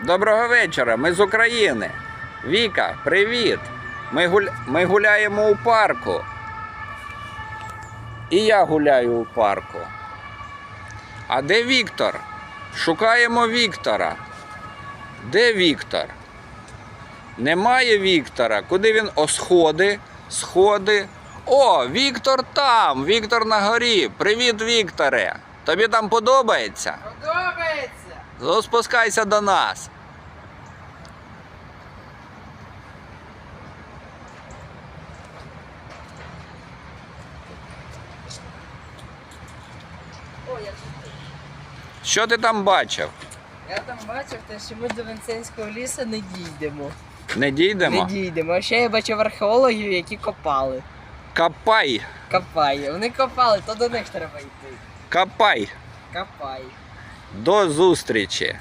Доброго вечора, ми з України. Віка, привіт. Ми, гуля... ми гуляємо у парку. І я гуляю у парку. А де Віктор? Шукаємо Віктора. Де Віктор? Немає Віктора. Куди він? О, сходи. Сходи. О, Віктор там. Віктор на горі. Привіт, Вікторе. Тобі там подобається? Подобається! Спускайся до нас. О, я тут. Що ти там бачив? Я там бачив, те, що ми до Венценського лісу не дійдемо. Не дійдемо? Не дійдемо. А ще я бачив археологів, які копали. Копай, Копає. Вони копали, то до них треба йти. копай. Копай. До зустрічі.